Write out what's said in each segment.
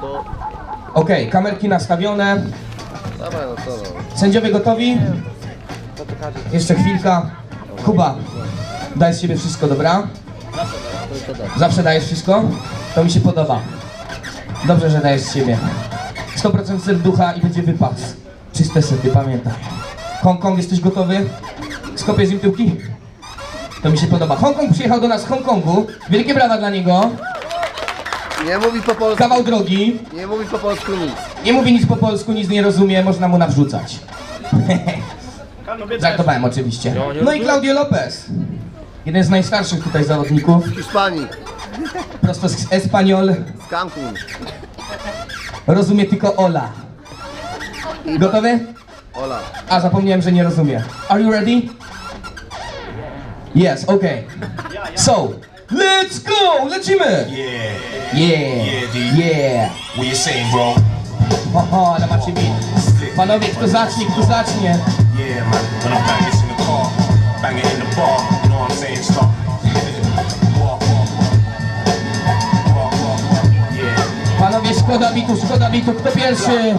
to... Okej, kamerki nastawione. Dawaj, no co no. Sędziowie gotowi? Jeszcze chwilka. Kuba, daj z siebie wszystko, dobra? Zawsze dajesz wszystko? To mi się podoba. Dobrze, że dajesz z siebie. 100% serducha i będzie wypas. Czyste sety, pamiętaj. Hongkong, jesteś gotowy? Skopię z nim tyłki? To mi się podoba. Hongkong przyjechał do nas z Hongkongu. Wielkie brawa dla niego. Nie mówi po polsku, Kawał drogi. nie mówi po polsku nic. Nie mówi nic po polsku, nic nie rozumie, można mu nawrzucać. Żartowałem oczywiście. No i Claudio Lopez. Jeden z najstarszych tutaj zawodników. W Hiszpanii, Prosto z Espanyol. z Cancun. Rozumie tylko Ola. Gotowy? Ola. A, zapomniałem, że nie rozumie. Are you ready? Yes, okay. So, let's go! Lecimy! Yeah, Yeah, Yeah, yeah. what you saying, bro? Oho, ale macie mi. Panowie, kto zacznie, kto zacznie? Yeah, man. When I bang this szkoda bitu, szkoda bitu, kto pierwszy?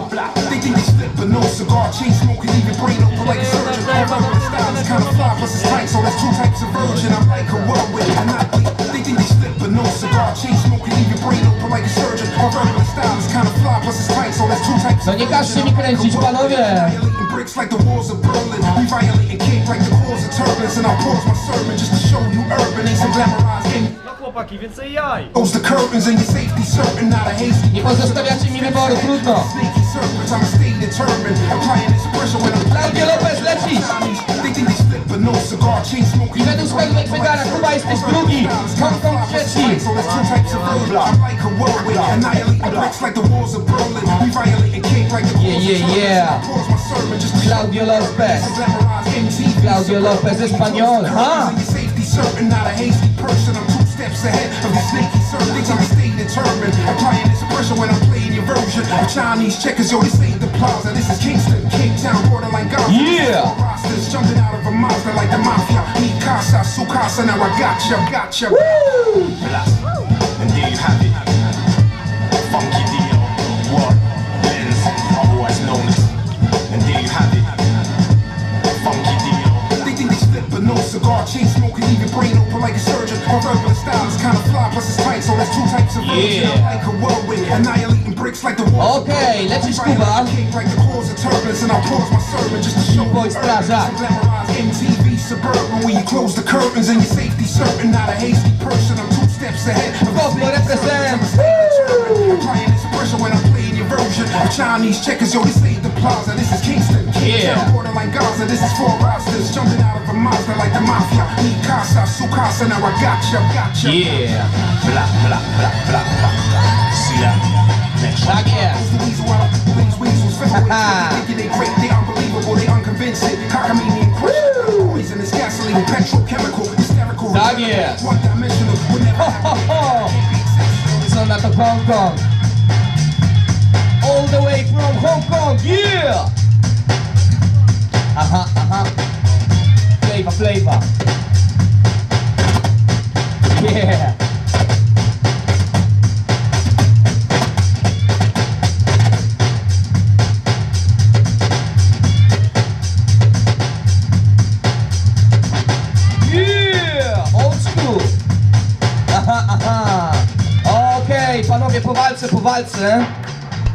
No nie każcie mi kręcić, panowie! like the walls of Berlin. We like the of turbulence, and pause my sermon just to show you urban ain't some glamorized chłopaki, więcej jaj! Close the curtains and your safety certain, not a hasty. Nie pozostawiacie mi wyboru, trudno. Claudio Lopez, lecisz! They think they slip, but no cigar, chain smoking. I według wskazówek zegara, Kuba jesteś drugi, Hongkong trzeci. So there's two types of version. I'm like a whirlwind, annihilating bricks like the walls of Berlin. We violating cake like the Yeah, yeah, yeah. Pause my sermon just to show Claudio Lopez. Claudio Lopez, Espanyol, ha? Your safety certain, not a hasty. I'm two steps ahead of these snaky serpents. I'm a stay determined. Applying this pressure when I'm playing your version of Chinese checkers. Yo, this ain't the plaza. This is Kingston, Cape Town, borderline Gaza. Yeah. Rosters jumping out of a like the mafia. Casa, su casa. Now I gotcha, gotcha. Relax. And there you have it. Funky what? Lens, otherwise known as. And there you have it. Funky. They think they slip, but no cigar. Chain smoking, even brain open like a surgeon. My verbal style yeah. Annihilating bricks like the Okay, leci Kuba. Boy strażak. MTV suburban where you close the curtains and your safety certain. Not a hasty person, I'm two steps ahead. Bosco this when I'm playing your version of Chinese checkers. Yo, this ain't the plaza, this is Kingston. Yeah. Borderline Gaza, this is four rosters jumping out of a monster like the mafia su casa, now I got ya. Yeah, blah, blah, blah, blah, blah. See that? Next yeah. They Dog, yeah. One dimensional, would. It's on at the Hong Kong. All the way from Hong Kong, yeah! Uh huh, uh huh. Flavor, flavor. повальце, повальце.